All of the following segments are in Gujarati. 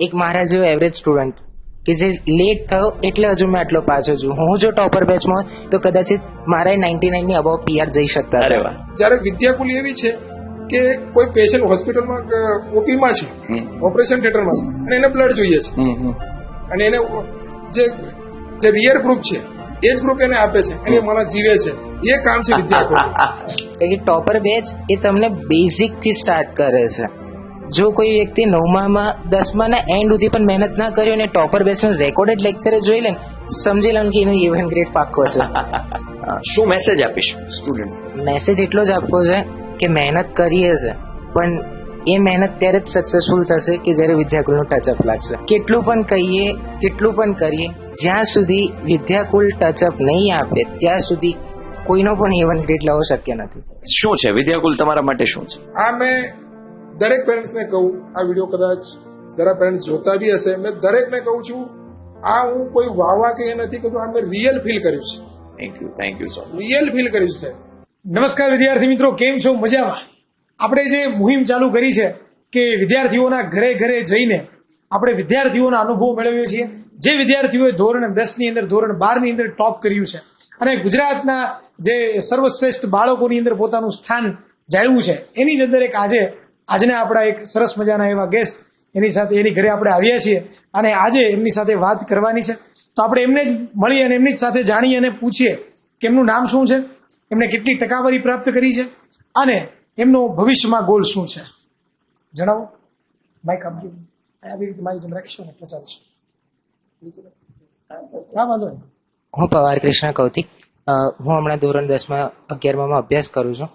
એક મારા જેવો એવરેજ સ્ટુડન્ટ કે જે લેટ થયો એટલે હજુ મેં આટલો પાછો છું. હું જો ટોપર બેચમાં તો કદાચ મારા નાઇન્ટી નાઇનની અબાવ પીઆર જઈ શકતા અરે. વાહ. જ્યારે વિદ્યાકુલ એવી છે કે કોઈ પેશન્ટ હોસ્પિટલમાં ઓપીમાં છે ઓપરેશન થિયેટરમાં છે અને એને બ્લડ જોઈએ છે. અને એને જે જે રિયર ગ્રુપ છે એ જ ગ્રુપ એને આપે છે અને મને જીવે છે. એ કામ છે વિદ્યાકુલ ટોપર બેચ એ તમને બેઝિકથી સ્ટાર્ટ કરે છે. જો કોઈ વ્યક્તિ નવમામાં દસમાના એન્ડ સુધી પણ મહેનત ના કર્યો અને ટોપર બેચ રેકોર્ડેડ લેક્ચરે જોઈ લે સમજી લઉં કે એનો ઇવન ગ્રેડ પાક્કો છે. શું મેસેજ આપીશ સ્ટુડન્ટ મેસેજ એટલો જ આપવો છે કે મહેનત કરીએ છે પણ એ મહેનત ત્યારે જ સક્સેસફુલ થશે કે જ્યારે વિદ્યાકુલનું ટચઅપ લાગશે. કેટલું પણ કહીએ કેટલું પણ કરીએ જ્યાં સુધી વિદ્યાકુલ ટચઅપ નહીં આપે ત્યાં સુધી કોઈનો પણ ઇવન ગ્રેડ લાવવો શક્ય નથી. શું છે? વિદ્યાકુલ તમારા માટે શું છે? આ મેં દરેક પેરેન્ટ્સને કહું આ વીડિયો કદાચ જરા પેરેન્ટ્સ જોતા બી હશે મેં દરેકને કહું છું આ હું કોઈ વાવા કે એ નથી કીધું આ મેં રિયલ ફીલ કર્યું છે. Thank you thank you so real feel કર્યું છે. નમસ્કાર વિદ્યાર્થી મિત્રો કેમ છો? મજામાં? આપણે જે મુહિમ ચાલુ કરી છે કે વિદ્યાર્થીઓના ઘરે ઘરે જઈને આપણે વિદ્યાર્થીઓના અનુભવ મેળવીએ છીએ. જે વિદ્યાર્થીઓએ ધોરણ દસની અંદર ધોરણ બારની અંદર ટોપ કર્યું છે અને ગુજરાતના જે સર્વશ્રેષ્ઠ બાળકોની અંદર પોતાનું સ્થાન જાળવ્યું છે. એની જ અંદર એક આજે આજના આપણા એક સરસ મજાના એવા ગેસ્ટ એની સાથે, એની ઘરે આપણે આવ્યા છીએ અને આજે એમની સાથે વાત કરવાની છે. તો આપણે એમને જ મળી અને એમની જ સાથે જાણીએ અને પૂછીએ કે એમનું નામ શું છે, એમને કેટલી ટકાવારી પ્રાપ્ત કરી છે અને એમનો ભવિષ્યમાં ગોલ શું છે. જણાવો. માઇક આપજો. આવી રીતે મારી જેમ રાખીશું ને એટલે ચાલશે. વાંધો નહીં. હું પવાર કૃષ્ણ કૌતિક. હું હમણાં ધોરણ દસમાં અગિયારમાં અભ્યાસ કરું છું.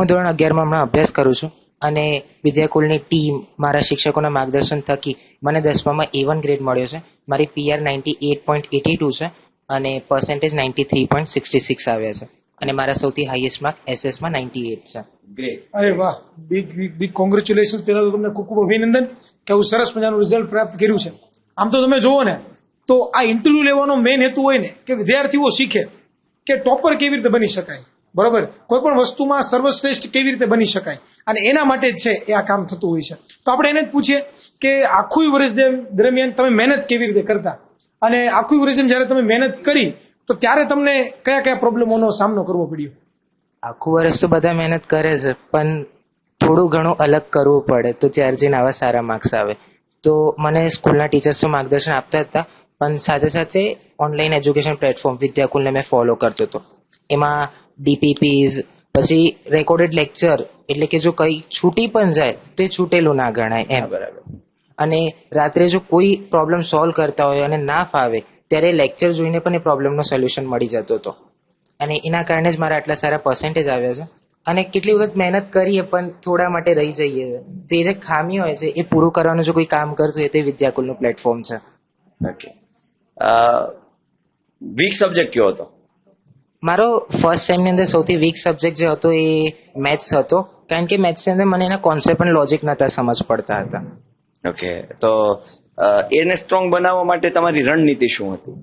હું ધોરણ અગિયારમાં હમણાં અભ્યાસ કરું છું અને વિદ્યાકુલની ટીમ મારા શિક્ષકોના માર્ગદર્શન થકી મને દસમામાં એ વન ગ્રેડ મળ્યો છે. મારી PR ninety eight point eighty two છે અને percentage ninety three point sixty six આવ્યા છે. અને મારા સૌથી હાઈએસ્ટ માર્ક એસએસમાં નાઇન્ટી એટ છે. ગ્રેટ અરે વાહ. બિગ બિગ બિગ કોંગ્રેચ્યુલેશન પહેલા તો તમને ખૂબ ખૂબ અભિનંદન કે આવું સરસ મજાનું રિઝલ્ટ પ્રાપ્ત કર્યું છે. આમ તો તમે જુઓ ને તો આ ઇન્ટરવ્યુ લેવાનો મેઇન હેતુ હોય ને કે વિદ્યાર્થીઓ શીખે કે ટોપર કેવી રીતે બની શકાય? બરોબર? કોઈ પણ વસ્તુમાં સર્વશ્રેષ્ઠ કેવી રીતે બની શકાય? અને એના માટે જ છે એ આ કામ થતું હોય છે. તો આપણે એને જ પૂછીએ કે આખું વર્ષ દરમિયાન તમે મહેનત કેવી રીતે કરતા? અને આખું વર્ષ જ્યારે તમે મહેનત કરી, તો ત્યારે તમને કયા કયા પ્રોબ્લેમોનો સામનો કરવો પડ્યો? આખું વર્ષ તો બધા મહેનત કરે છે, પણ થોડું ઘણું અલગ કરવું પડે. તો ત્યાર જઈને આવા સારા માર્ક્સ આવે. તો મને સ્કૂલના ટીચર્સ માર્ગદર્શન આપતા હતા, પણ સાથે સાથે ઓનલાઈન એજ્યુકેશન પ્લેટફોર્મ વિદ્યાકુલને મેં ફોલો કરતો હતો. એમાં ડીપીપીઝ પછી રેકોર્ડેડ લેક્ચર એટલે કે જો કંઈ છૂટી પણ જાય તો એ છૂટેલું ના ગણાય એમ. બરાબર. અને રાત્રે જો કોઈ પ્રોબ્લેમ સોલ્વ કરતા હોય અને ના ફાવે ત્યારે લેક્ચર જોઈને પણ એ પ્રોબ્લેમનો સોલ્યુશન મળી જતો હતો. અને એના કારણે જ મારા આટલા સારા પર્સન્ટેજ આવ્યા છે. અને કેટલી વખત મહેનત કરીએ પણ થોડા માટે રહી જઈએ. તો એ જે ખામી હોય છે એ પૂરું કરવાનું જો કોઈ કામ કરતું હોય તો એ વિદ્યાકુલનું પ્લેટફોર્મ છે. ઓકે વીક સબ્જેક્ટ કયો હતો? મારો ફર્સ્ટ સેમની અંદર સૌથી વીક સબ્જેક્ટ જે હતો એ મેથ્સ હતો. કારણ કે મેથ્સની અંદર મને એના કોન્સેપ્ટ અને લોજિક નતા સમજ પડતા હતા. ઓકે તો એને સ્ટ્રોંગ બનાવવા માટે તમારી રણનીતિ શું હતી?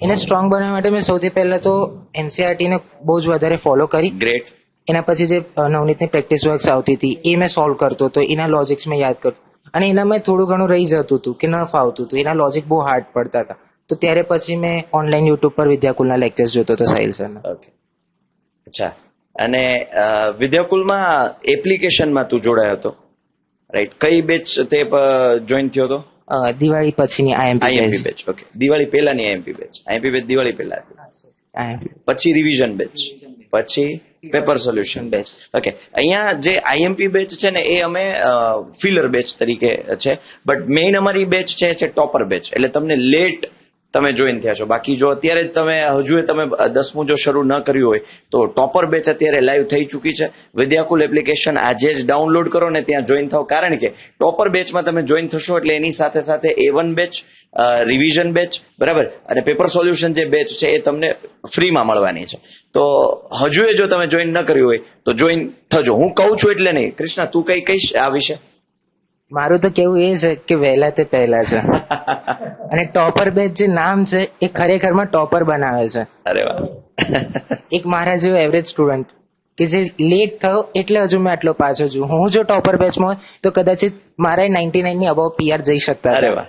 એને સ્ટ્રોંગ બનાવવા માટે મેં સૌથી પહેલા તો એનસીઆરટીને બહુ જ વધારે ફોલો કરી. ગ્રેટ એના પછી જે નવનીતની પ્રેક્ટિસ વર્ક્સ આવતી હતી એ મેં સોલ્વ કરતો હતો. એના લોજિક્સ મેં યાદ કરતો અને એનામાં થોડું ઘણું રહી જતું હતું કે ન ફાવતું હતું. એના લોજિક બહુ હાર્ડ પડતા હતા. તો ત્યારે પછી મેં ઓનલાઈન યુટ્યુબ પર વિદ્યાકુલના લેક્ચર્સ જોતો હતો સાહિલ સરના ઓકે અચ્છા. અને વિદ્યાકુલમાં એપ્લિકેશનમાં તું જોડાયો હતો? રાઈટ કઈ બેચ તે જોઈન થયો હતો? દિવાળી પછીની IMP IMP batch okay Diwali પહેલાની IMP batch IMP batch Diwali પહેલા હતી. પછી રિવિઝન બેચ પછી પેપર સોલ્યુશન બેચ ઓકે અહીંયા જે આઈએમપી બેચ છે ને એ અમે ફિલર બેચ તરીકે છે. બટ મેઇન અમારી બેચ છે ટોપર બેચ એટલે તમને લેટ તમે જોઈન થયા છો. બાકી જો અત્યારે જ તમે હજુ તમે દસમું જો શરૂ ન કર્યું હોય, તો ટોપર બેચ અત્યારે લાઈવ થઈ ચૂકી છે. વિદ્યાકુલ એપ્લિકેશન આજે જ ડાઉનલોડ કરો ને ત્યાં જોઈન થાવ કારણ કે ટોપર બેચમાં તમે જોઈન થશો એટલે એની સાથે સાથે એ વન બેચ રિવિઝન બેચ, બરાબર? અને પેપર સોલ્યુશન જે બેચ છે એ તમને ફ્રીમાં મળવાની છે. તો હજુ જો તમે જોઈન ન કર્યું હોય, તો જોઈન થજો. હું કહું છું એટલે નહીં. કૃષ્ણ, તું કઈ કહીશ આ વિશે? મારું તો કેવું એ છે કે વહેલા તે પહેલા છે. અને ટોપર બેચ જે નામ છે એ ખરેખરમાં ટોપર બનાવે છે. અરે વાહ. એક મારા જેવો એવરેજ સ્ટુડન્ટ કે જે લેટ થયો એટલે હજુ મેં આટલો પાછો છું. હું જો ટોપર બેચમાં હોય તો કદાચ મારે નાઇન્ટી નાઇનની અબાઉ પીઆર જઈ શકતા અરે વાહ.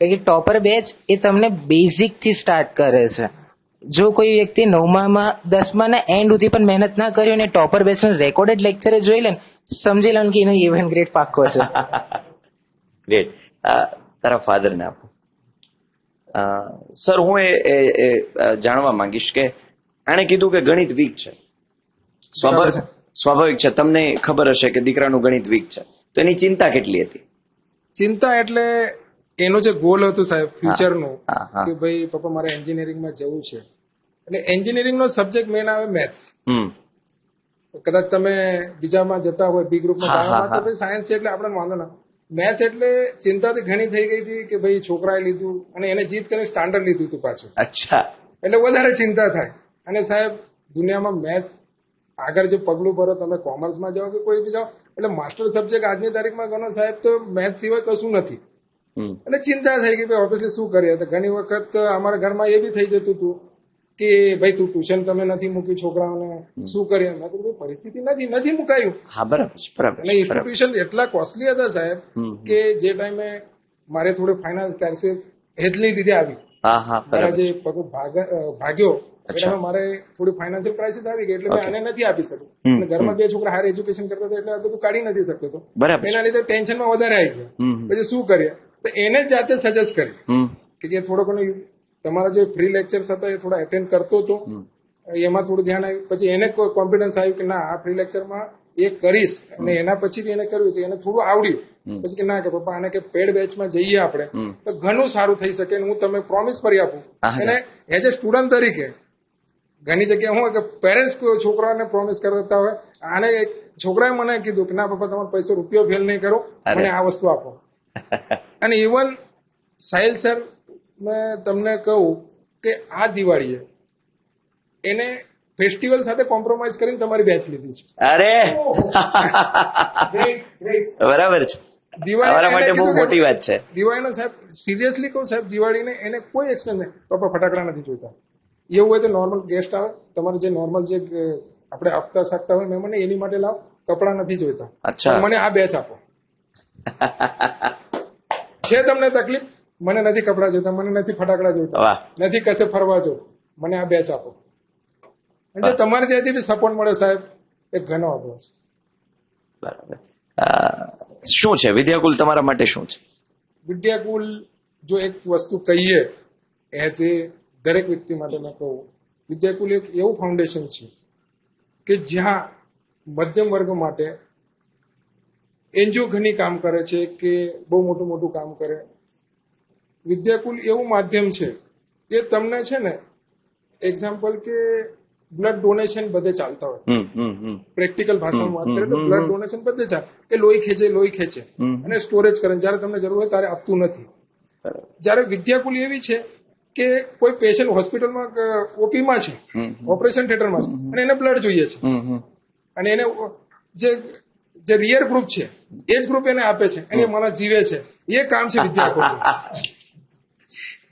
કારણ કે ટોપર બેચ એ તમને બેઝિકથી સ્ટાર્ટ કરે છે. જો કોઈ વ્યક્તિ નવમામાં દસમાના એન્ડ સુધી પણ મહેનત ના કર્યો અને ટોપર બેચ રેકોર્ડેડ લેક્ચરે જોઈ લે ને સમજી લો કે એનો ઇવન ગ્રેડ પાક્કો છે. ગ્રેટ તારા ફાધરને આપો. સર હું એ જાણવા માંગીશ કે આણે કીધું કે ગણિત વીક છે. સ્વાભાવિક છે. તમને ખબર હશે કે દીકરાનું ગણિત વીક છે. તો એની ચિંતા કેટલી હતી? ચિંતા એટલે એનો જે ગોલ હતું સાહેબ ફ્યુચરનું. કે ભાઈ પપ્પા મારે એન્જિનિયરિંગમાં જવું છે. એટલે એન્જિનિયરિંગનો સબ્જેક્ટ મેન આવે મેથ્સ કદાચ તમે બીજામાં જતા હોય બી ગ્રુપમાં બાયોમાં તો ભાઈ સાયન્સ છે એટલે આપણને વાંધો ના મેથ્સ એટલે ચિંતાથી ઘણી થઈ ગઈ હતી કે ભાઈ છોકરાએ લીધું અને એને જીત કરીને સ્ટાન્ડર્ડ લીધું હતું પાછું. અચ્છા. એટલે વધારે ચિંતા થાય. અને સાહેબ દુનિયામાં મેથ્સ આગળ જો પગલું ભરો તમે કોમર્સમાં જાઓ કે કોઈ બી જાઓ એટલે માસ્ટર સબ્જેક્ટ આજની તારીખમાં ગણો સાહેબ તો મેથ્સ સિવાય કશું નથી. એટલે ચિંતા થઈ ગઈ ભાઈ ઓબ્વિયસલી શું કરીએ? તો ઘણી વખત અમારા ઘરમાં એ બી થઈ જતું હતું કે ભાઈ તું ટ્યુશન તમે નથી મૂક્યું છોકરાઓને શું કરે મેં કીધું પરિસ્થિતિ નથી નથી મુકાયું. હા બરાબર અને છે, ટ્યુશન એટલા કોસ્ટલી હતા સાહેબ. કે જે ટાઈમે મારે થોડી ફાઇનાન્સ ક્રાઇસિસ હેતલી લીધે આવી. મારા જે ભાગ- ભાગ્યો એટલે મારે થોડી ફાઇનાન્શિયલ ક્રાઇસિસ આવી ગઈ એટલે મેં. આને નથી આપી શકું અને ઘરમાં બે છોકરા હાયર એજ્યુકેશન કરતા હતા એટલે આ બધું કાઢી નથી શકતો એના લીધે ટેન્શનમાં વધારે આવી ગયો. પછી શું કરીએ? તો એને જાતે સજેસ્ટ કરી કે જે થોડો ઘણો તમારા જે ફ્રી લેક્ચર્સ હતા એ થોડા એટેન્ડ કરતો હતો. એમાં થોડું ધ્યાન આવ્યું પછી એને કોન્ફિડન્સ આવ્યું કે ના આ ફ્રી લેક્ચરમાં એ કરીશ. અને એના પછી એને કર્યું કે એને થોડું આવડ્યું. પછી કે ના કે પપ્પા આને કે પેડ બેચમાં જઈએ આપણે. તો ઘણું સારું થઈ શકે હું તમે પ્રોમિસ કરી આપું. અને એઝ એ સ્ટુડન્ટ તરીકે ઘણી જગ્યાએ હું કે પેરેન્ટ્સ છોકરાને પ્રોમિસ કરતા હોય આને એક છોકરાએ મને કીધું કે ના પપ્પા તમારો પૈસો રૂપિયો ફેલ નહીં કરો. મને આ વસ્તુ આપો. અને ઇવન સાહિલ સર મેં તમને કહું કે આ દિવાળીએ એને ફેસ્ટિવલ સાથે કોમ્પ્રોમાઇઝ કરીને તમારી બેચ લીધી છે. અરે! બરાબર છે. દિવાળી માટે બહુ મોટી વાત છે. દિવાળીનો સાહેબ સિરિયસલી કહું સાહેબ દિવાળીને એને કોઈ એક્સપેન્સ નહીં. પપ્પા ફટાકડા નથી જોઈતા. એવું હોય તો નોર્મલ ગેસ્ટ આવે તમારે જે નોર્મલ જે આપણે આપતા શકતા હોય મહેમાનને એની માટે લાવ. કપડાં નથી જોઈતા. મને આ બેચ આપો. છે તમને તકલીફ? મને નથી કપડાં જોઈતા મને નથી ફટાકડા જોઈતા. નથી કશે ફરવા જો મને આ બેચ આપો. અને તમારે ત્યાંથી બી સપોર્ટ મળે સાહેબ એ ઘણો છે. બરાબર. શું છે? વિદ્યાકુલ તમારા માટે શું છે? વિદ્યાકુલ જો એક વસ્તુ કહીએ એઝ એ દરેક વ્યક્તિ માટે મેં કહું વિદ્યાકુલ એક એવું ફાઉન્ડેશન છે કે જ્યાં મધ્યમ વર્ગ માટે એનજીઓ ઘણી કામ કરે છે કે બહુ મોટું મોટું કામ કરે વિદ્યાકુલ એવું માધ્યમ છે. કે તમને છે ને એક્ઝામ્પલ કે બ્લડ ડોનેશન બધે ચાલતા હોય. પ્રેક્ટિકલ ભાષામાં વાત કરીએ તો બ્લડ ડોનેશન બધે ચાલે કે લોહી ખેંચે લોહી ખેંચે. અને સ્ટોરેજ કરે. જ્યારે તમને જરૂર હોય ત્યારે આપતું નથી. જયારે વિદ્યાકુલ એવી છે કે કોઈ પેશન્ટ હોસ્પિટલમાં ઓપીમાં છે ઓપરેશન થિયેટરમાં છે અને એને બ્લડ જોઈએ છે. અને એને જે જે રિયર ગ્રુપ છે એ જ ગ્રુપ એને આપે છે. અને એ માણસ જીવે છે. એ કામ છે વિદ્યાકુલ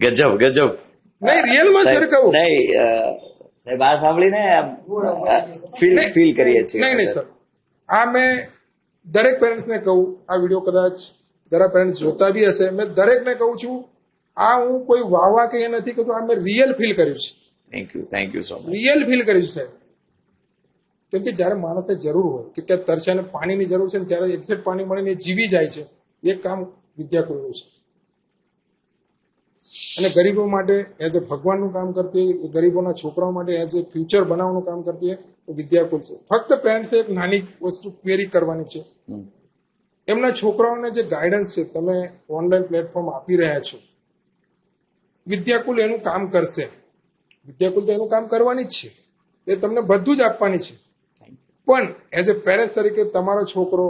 ગજબ ગજબ. નહીં રિયલમાં સર કહું નહીં સાહેબ આ સાંભળીને ફીલ ફીલ કરીએ છીએ. નહીં નહીં સર. આ મેં દરેક પેરેન્ટ્સને કહું આ વીડિયો કદાચ જરા પેરેન્ટ્સ જોતા બી હશે. મેં દરેકને કહું છું આ હું કોઈ વાવા કે નથી કહેતો આ મેં રિયલ ફીલ કર્યું છે. Thank you thank you so much real feel કર્યું છે કેમ કે જ્યારે માણસને જરૂર હોય કે ત્યાં તરસ્યાને પાણીની જરૂર છે ને ત્યારે એક્ઝેક્ટ પાણી મળીને જીવી જાય છે. એ કામ વિદ્યાકુલનું છે. અને ગરીબો માટે એઝ એ ભગવાનનું કામ કરતી ગરીબોના છોકરાઓ માટે એઝ એ ફ્યુચર બનાવવાનું કામ કરતી તો વિદ્યાકુલ છે. ફક્ત પેરેન્ટ્સે એક નાની વસ્તુ ક્વેરી કરવાની છે. એમના છોકરાઓને જે ગાઈડન્સ છે તમે ઓનલાઈન પ્લેટફોર્મ આપી રહ્યા છો વિદ્યાકુલ એનું કામ કરશે. વિદ્યાકુલ તો એનું કામ કરવાની જ છે. એ તમને બધું જ આપવાની છે. પણ એઝ એ પેરેન્ટ્સ તરીકે તમારો છોકરો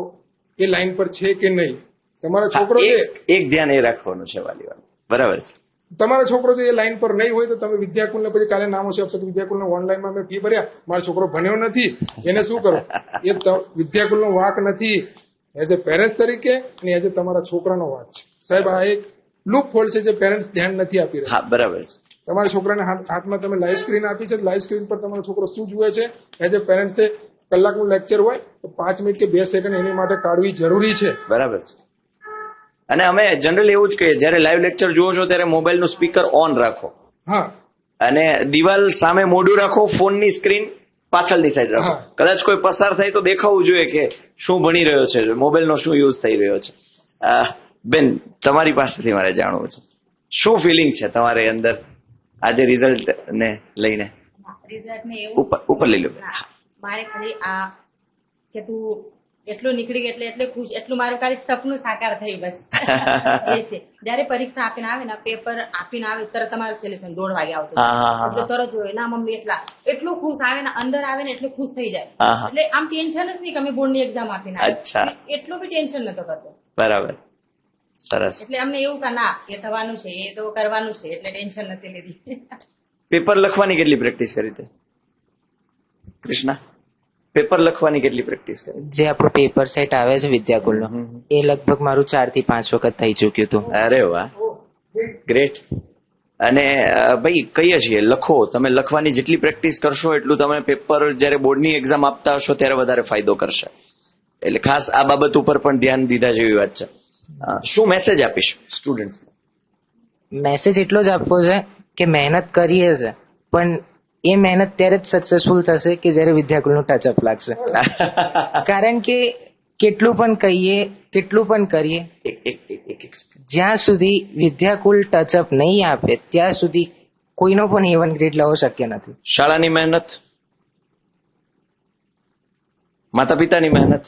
એ લાઈન પર છે કે નહીં? તમારો છોકરો એક ધ્યાન એ રાખવાનું છે વાલી બરાબર છે? તમારો છોકરો જો એ લાઈન પર નહીં હોય તો તમે વિદ્યાકુલને પછી કાલે નામ હશે આપશે વિદ્યાકુલને ઓનલાઈનમાં મેં ફી ભર્યા. મારો છોકરો ભણ્યો નથી. એને શું કરો? એ વિદ્યાકુલનો વાંક નથી. એઝ એ પેરેન્ટ્સ તરીકે અને એઝ એ તમારા છોકરાનો વાંક છે. સાહેબ આ એક લૂપ હોલ છે જે પેરેન્ટ્સ ધ્યાન નથી આપી રહ્યા. હા બરાબર છે. તમારા છોકરાને હાથ- હાથમાં તમે લાઈવ સ્ક્રીન આપી છે. લાઈવ સ્ક્રીન પર તમારો છોકરો શું જુએ છે? એઝ એ પેરેન્ટ્સે કલાકનું લેક્ચર હોય તો પાંચ મિનિટ કે બે સેકન્ડ એની માટે કાઢવી જરૂરી છે. બરાબર છે. અને અમે જનરલી એવું જ કહીએ જ્યારે લાઈવ લેક્ચર જુઓ છો ત્યારે મોબાઈલનું સ્પીકર ઓન રાખો. અને દિવાલ સામે મોઢું રાખો ફોનની સ્ક્રીન પાછળની સાઈડ રાખો. કદાચ કોઈ પસાર થાય તો દેખાવું જોઈએ કે શું ભણી રહ્યો છે મોબાઈલનો શું યુઝ થઈ રહ્યો છે. બેન તમારી પાસેથી મારે જાણવું છે. શું ફિલિંગ છે તમારી અંદર આજે રિઝલ્ટ ને લઈને? રિઝલ્ટ ને ઉપર ઉપર લઈ લો. મારે ખાલી આ કે તું એટલું નીકળી એટલે એટલે ખુશ એટલું મારું ખાલી સપનું સાકાર થયું બસ. એ છે. જયારે પરીક્ષા આપીને આવે ને પેપર આપીને આવે તરત તમારું સિલેક્શન દોઢ વાગે આવતું એટલે તરત જોઈએ ના મમ્મી એટલા એટલું ખુશ આવે ને અંદર આવે ને એટલું ખુશ થઈ જાય. એટલે આમ ટેન્શન જ નહીં કે અમે બોર્ડની એક્ઝામ આપીને. એટલું બી ટેન્શન નતો કરતો. બરાબર. સરસ. એટલે અમને એવું કે ના એ થવાનું છે એ તો કરવાનું છે એટલે ટેન્શન નથી લીધી. પેપર લખવાની કેટલી પ્રેક્ટિસ કરી તે? કૃષ્ણા? પેપર લખવાની કેટલી પ્રેક્ટિસ કરી? જે આપણો પેપર સેટ આવે છે વિદ્યાકુલનો એ લગભગ મારું ચારથી પાંચ વખત થઈ ચૂક્યું હતું. અરે વાહ. ગ્રેટ અને ભાઈ કહીએ છીએ લખો. તમે લખવાની જેટલી પ્રેક્ટિસ કરશો એટલું તમે પેપર જ્યારે બોર્ડની એક્ઝામ આપતા હશો ત્યારે વધારે ફાયદો કરશે. એટલે ખાસ આ બાબત ઉપર પણ ધ્યાન દીધા જેવી વાત છે. શું મેસેજ આપીશ સ્ટુડન્ટ્સ મેસેજ એટલો જ આપવો છે કે મહેનત કરીએ છે પણ એ મહેનત ત્યારે જ સક્સેસફુલ થશે કે જ્યારે વિદ્યાકુલનું ટચઅપ લાગશે. કારણ કે કેટલું પણ કહીએ કેટલું પણ કરીએ. જ્યાં સુધી વિદ્યાકુલ ટચઅપ નહીં આપે ત્યાં સુધી કોઈનો પણ એવન વન ગ્રેડ લેવો શક્ય નથી. શાળાની મહેનત માતા પિતાની મહેનત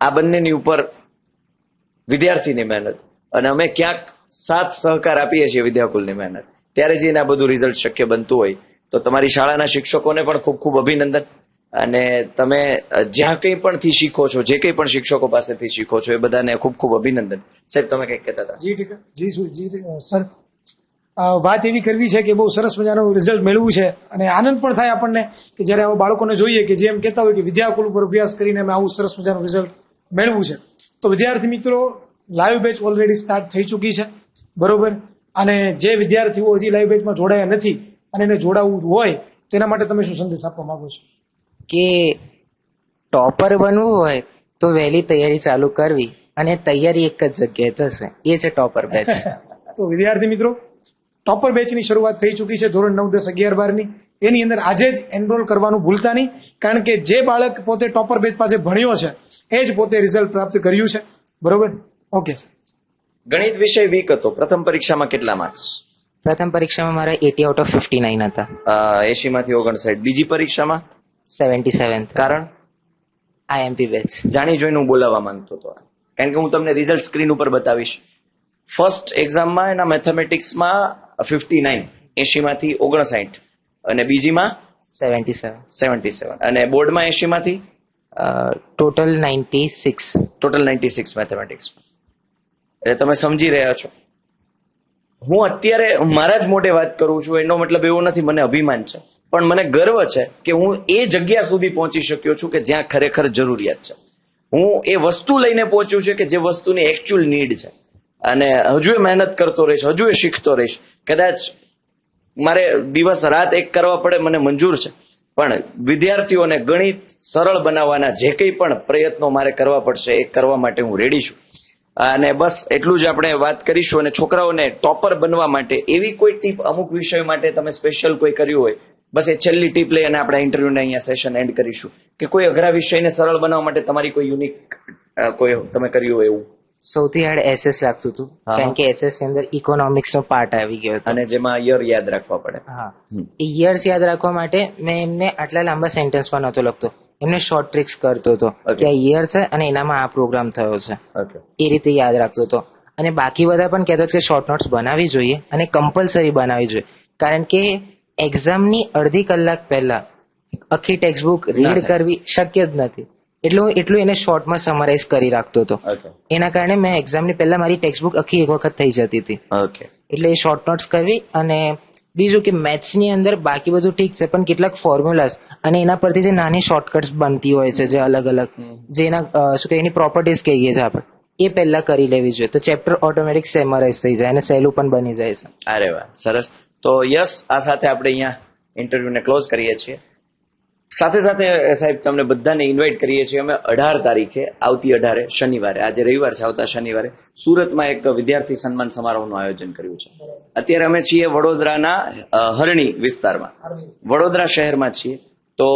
આ બંનેની ઉપર વિદ્યાર્થીની મહેનત. અને અમે ક્યાંક સાથ સહકાર આપીએ છીએ વિદ્યાકુલની મહેનત. ત્યારે જઈને આ બધું રિઝલ્ટ શક્ય બનતું હોય. તો તમારી શાળાના શિક્ષકોને પણ ખૂબ ખૂબ અભિનંદન. અને તમે જ્યાં કંઈ પણ થી શીખો છો, જે કંઈ પણ શિક્ષકો પાસેથી શીખો છો, એ બધાને ખૂબ ખૂબ અભિનંદન. સાહેબ, તમે કંઈક કહેતા હતા? જી જી જી સર વાત એવી કરવી છે કે બહુ સરસ મજાનું રિઝલ્ટ મેળવું છે અને આનંદ પણ થાય આપણને કે જ્યારે આવા બાળકોને જોઈએ કે જેમ કહેતા હોય કે વિદ્યાકુલ ઉપર અભ્યાસ કરીને અમે આવું સરસ મજાનું રિઝલ્ટ મેળવું છે. તો વિદ્યાર્થી મિત્રો લાઈવ બેચ ઓલરેડી સ્ટાર્ટ થઈ ચૂકી છે. બરોબર? અને જે વિદ્યાર્થીઓ હજી લાઈવ બેચમાં જોડાયા નથી અને એને જોડાવવું હોય તો એના માટે તમે શું સંદેશ આપવા માંગો છો? કે ટોપર બનવું હોય તો વહેલી તૈયારી ચાલુ કરવી અને તૈયારી એક જ જગ્યાએ થશે. એ છે ટોપર બેચ. તો વિદ્યાર્થી મિત્રો ટોપર બેચની શરૂઆત થઈ ચૂકી છે ધોરણ નવ દસ અગિયાર બારની. એની અંદર આજે જ એનરોલ કરવાનું ભૂલતા નહીં કારણ કે જે બાળક પોતે ટોપર બેચ પાસે ભણ્યો છે એ જ પોતે રિઝલ્ટ પ્રાપ્ત કર્યું છે. બરોબર? ઓકે સર ગણિત વિષય વીક હતો. પ્રથમ પરીક્ષામાં કેટલા માર્ક્સ પ્રથમ પરીક્ષામાં મારા eighty out of fifty nine હતા. એસી માંથી ઓગણસાઠ. બીજી પરીક્ષામાં? સેવન્ટી સેવન કારણ આઈએમપી બેચ જાણી જોઈને હું બોલાવવા માંગતો હતો. કારણ કે હું તમને રિઝલ્ટ સ્ક્રીન ઉપર બતાવીશ. ફર્સ્ટ એક્ઝામમાં એના મેથેમેટિક્સમાં ફિફ્ટી નાઇન એસીમાંથી ઓગણસાઠ. અને બીજીમાં? સેવન્ટી સેવન સેવન્ટી સેવન અને બોર્ડમાં એસીમાંથી total ninety six total ninety six mathematics એટલે તમે સમજી રહ્યા છો. હું અત્યારે મારા જ મોઢે વાત કરું છું, એનો મતલબ એવો નથી, મને અભિમાન છે. પણ મને ગર્વ છે કે હું એ જગ્યા સુધી પહોંચી શક્યો છું કે જ્યાં ખરેખર જરૂરિયાત છે. હું એ વસ્તુ લઈને પહોંચ્યું છે કે જે વસ્તુની એકચ્યુઅલ નીડ છે. અને હજુ એ મહેનત કરતો રહીશ, હજુ એ શીખતો રહીશ. કદાચ મારે દિવસ રાત એક કરવા પડે, મને મંજૂર છે. પણ વિદ્યાર્થીઓને ગણિત સરળ બનાવવાના જે કંઈ પણ પ્રયત્નો મારે કરવા પડશે, એ કરવા માટે હું રેડી છું. અને બસ એટલું જ આપણે વાત કરીશું અને છોકરાઓને ટોપર બનવા માટે એવી કોઈ ટીપ અમુક વિષય માટે તમે સ્પેશિયલ કોઈ કર્યું હોય બસ એ છેલ્લી ટીપ લઈ અને આપણે ઇન્ટરવ્યુને અહીંયા સેશન એન્ડ કરીશું. કે કોઈ અઘરા વિષયને સરળ બનાવવા માટે તમારી કોઈ યુનિક કોઈ તમે કર્યું હોય એવું? સૌથી હાર્ડ એસએસ લાગતું હતું. કારણ કે એસએસની અંદર ઇકોનોમિક્સ નો પાર્ટ આવી ગયો હતો. અને જેમાં યર યાદ રાખવા પડે. હા. યર્સ યાદ રાખવા માટે મેં એમને આટલા લાંબા સેન્ટેન્સમાં નહોતો લખતો. એમને શોર્ટ ટ્રિક્સ કરતો હતો. કે આ યર છે અને એનામાં આ પ્રોગ્રામ થયો છે. એ રીતે યાદ રાખતો હતો. અને બાકી બધા પણ કહેતો કે શોર્ટ નોટ્સ બનાવવી જોઈએ અને કમ્પલસરી બનાવવી જોઈએ. કારણ કે એક્ઝામની અડધી કલાક પહેલા આખી ટેક્સ્ટ બુક રીડ કરવી શક્ય જ નથી. એટલું એટલું એને શોર્ટમાં સમરાઇઝ કરી રાખતો હતો. એના કારણે મેં એક્ઝામની પહેલા મારી ટેક્સ્ટ બુક આખી એક વખત થઈ જતી હતી. ઓકે એટલે શોર્ટ નોટ્સ કરવી અને બીજું કે મેથ્સની અંદર બાકી બધું ઠીક છે પણ કેટલાક ફોર્મ્યુલાસ અને એના પરથી જે નાની શોર્ટકટ્સ બનતી હોય છે જે અલગ અલગ જેના શું કે એની પ્રોપર્ટીઝ કહીએ છીએ આપણે એ પહેલા કરી લેવી જોઈએ. તો ચેપ્ટર ઓટોમેટિક સેમરાઇઝ થઈ જાય અને સહેલું પણ બની જાય છે. અરે વાહ સરસ. તો યસ આ સાથે આપણે અહીંયા ઇન્ટરવ્યુને ક્લોઝ કરીએ છીએ. સાથે સાથે સાહેબ, તમને બધાને ઇન્વાઇટ કરીએ છીએ અમે અઢાર તારીખે, આવતી અઢારે, શનિવારે, આજે રવિવાર છે, આવતા શનિવારે, સુરતમાં એક વિદ્યાર્થી સન્માન સમારોહનું આયોજન કર્યું છે. અત્યારે અમે છીએ વડોદરાના હરણી વિસ્તારમાં. વડોદરા શહેરમાં છીએ. તો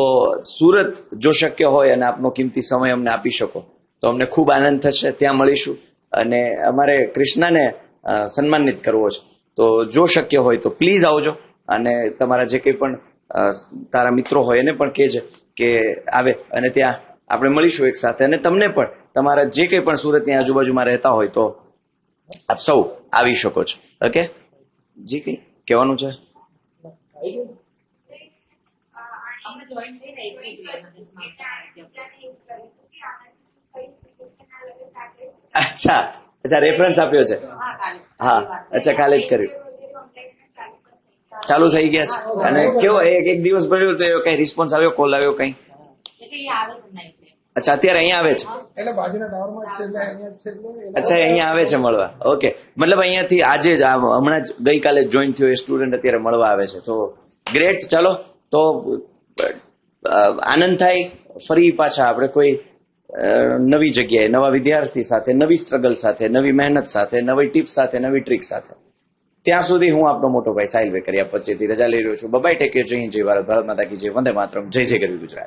સુરત જો શક્ય હોય અને આપનો કિંમતી સમય અમને આપી શકો, તો અમને ખૂબ આનંદ થશે. ત્યાં મળીશું. અને અમારે કૃષ્ણને સન્માનિત કરવો છે. તો જો શક્ય હોય તો પ્લીઝ આવજો. અને તમારા જે કંઈ પણ તારા મિત્રો હોય એને પણ કહેજે કે આવે અને ત્યાં આપણે મળીશું એક સાથે. અને તમને પણ, તમારા જે કંઈ પણ સુરતની આજુબાજુમાં રહેતા હોય તો આપ સૌ આવી શકો છો. ઓકે? જી, કંઈ કહેવાનું છે? અચ્છા અચ્છા રેફરન્સ આપ્યો છે. હા, અચ્છા કાલે જ કર્યું. ચાલુ થઈ ગયા છે. અને કેવો એક એક દિવસ ભર્યો તો કઈ રિસ્પોન્સ આવ્યો કોલ આવ્યો કઈ? અચ્છા અત્યારે અહીંયા આવે છે? અચ્છા અહીંયા આવે છે મળવા. ઓકે મતલબ અહીંયાથી આજે જ હમણાં જ ગઈકાલે જોઈન થયો એ સ્ટુડન્ટ અત્યારે મળવા આવે છે. તો ગ્રેટ ચાલો. તો આનંદ થાય. ફરી પાછા આપણે કોઈ નવી જગ્યાએ નવા વિદ્યાર્થી સાથે નવી સ્ટ્રગલ સાથે નવી મહેનત સાથે નવી ટીપ સાથે નવી ટ્રીક સાથે. ત્યાં સુધી હું આપનો મોટો ભાઈ સાહિલ વેકરિયા પછીથી રજા લઈ રહ્યો છું. બબાઈ ટેકે જય જય ભારત ભારત માતા કી જય. વંદે માતરમ. જય જય ગરવી ગુજરાત.